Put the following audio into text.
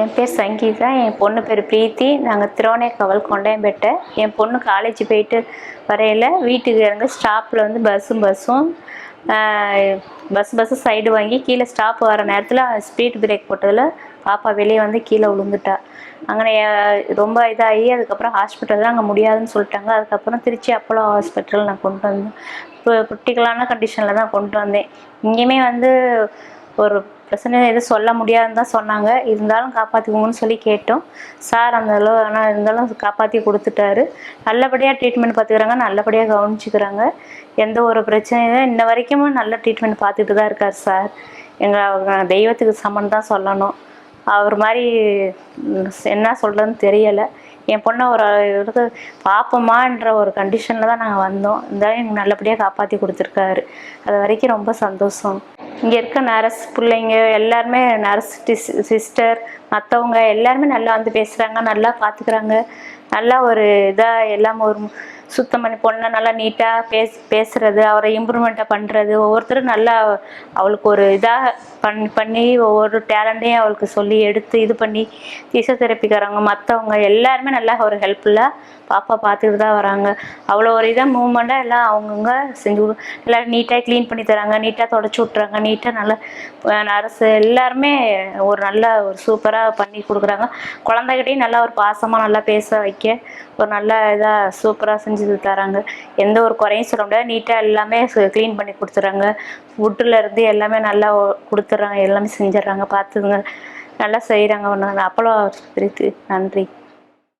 என் பேர் சங்கீதா என் பொண்ணு பேர் பிரீத்தி. நாங்கள் திருவனைக்காவல் கொண்டையம்பேட்டை. என் பொண்ணு காலேஜ் போயிட்டு வரையில் வீட்டுக்கு இறங்க ஸ்டாப்பில் வந்து பஸ்ஸும் பஸ்ஸும் பஸ் பஸ்ஸு சைடு வாங்கி கீழே ஸ்டாப் வர நேரத்தில் ஸ்பீட் பிரேக் போட்டதில் பாப்பா வெளியே வந்து கீழே விழுந்துட்டா. அங்கே ரொம்ப இதாகி அதுக்கப்புறம் ஹாஸ்பிட்டல் அங்கே முடியாதுன்னு சொல்லிட்டாங்க. அதுக்கப்புறம் திருச்சி அப்போலோ ஹாஸ்பிட்டல் நான் கொண்டு வந்தேன். இப்போ கிரிட்டிக்கலான கண்டிஷனில் தான் கொண்டு வந்தேன். இங்கேயுமே வந்து ஒரு பிரச்சனை எதுவும் சொல்ல முடியாதுன்னு தான் சொன்னாங்க. இருந்தாலும் காப்பாற்றிக்கோங்கன்னு சொல்லி கேட்டோம். சார் அந்த அளவு ஆனால் இருந்தாலும் காப்பாற்றி கொடுத்துட்டாரு. நல்லபடியாக ட்ரீட்மெண்ட் பார்த்துக்கிறாங்க நல்லபடியாக கவனிச்சிக்கிறாங்க. எந்த ஒரு பிரச்சனையும் இன்ன வரைக்கும் நல்ல ட்ரீட்மெண்ட் பார்த்துட்டு தான் இருக்கார் சார். எங்கள் தெய்வத்துக்கு சமன் தான் சொல்லணும். அவர் மாதிரி என்ன சொல்கிறதுன்னு தெரியலை. என் பொண்ணை ஒரு இதுக்கு பார்ப்போமான்ற ஒரு கண்டிஷனில் தான் நாங்கள் வந்தோம். இருந்தாலும் எங்களுக்கு நல்லபடியாக காப்பாற்றி கொடுத்துருக்காரு. அது வரைக்கும் ரொம்ப சந்தோஷம். இங்கே இருக்க நர்ஸ் பிள்ளைங்க எல்லாருமே நர்ஸ் சிஸ்டர் மற்றவங்க எல்லாருமே நல்லா வந்து பேசுகிறாங்க நல்லா பார்த்துக்கிறாங்க நல்லா ஒரு இதாக எல்லாம் ஒரு சுத்தம் பண்ணி பொண்ணை நல்லா நீட்டாக பேச பேசுகிறது அவரை இம்ப்ரூவ்மெண்ட்டாக பண்ணுறது ஒவ்வொருத்தரும் நல்லா அவளுக்கு ஒரு இதாக பண் பண்ணி ஒவ்வொரு டேலண்ட்டையும் அவளுக்கு சொல்லி எடுத்து இது பண்ணி ஃபிசியோதெரப்பிக்காரங்க மற்றவங்க எல்லாருமே நல்லா ஒரு ஹெல்ப்ஃபுல்லாக பாப்பா பார்த்துட்டு தான் வராங்க. அவ்வளோ ஒரு இதாக மூவ்மெண்ட்டாக எல்லாம் அவங்கவுங்க செஞ்சு கொடு- எல்லாம் நீட்டாக க்ளீன் பண்ணி தராங்க நீட்டாக தொடச்சி விட்றாங்க நீட்டாக நல்லா நர்ஸு எல்லாருமே ஒரு நல்ல ஒரு சூப்பராக பண்ணி கொடுக்குறாங்க. குழந்தைகிட்டையும் நல்லா ஒரு பாசமாக நல்லா பேச வைக்க ஒரு நல்ல இதாக சூப்பராக செஞ்சு தராங்க. எந்த ஒரு குறையும் சொல்ல முடியாது. நீட்டாக எல்லாமே க்ளீன் பண்ணி கொடுத்துட்றாங்க ஃபுட்டுலேருந்து எல்லாமே நல்லா கொடுத்துட்றாங்க எல்லாமே செஞ்சிட்றாங்க. பார்த்துங்க நல்லா செய்கிறாங்க ஒன்று அப்பளோ பிரித்து நன்றி.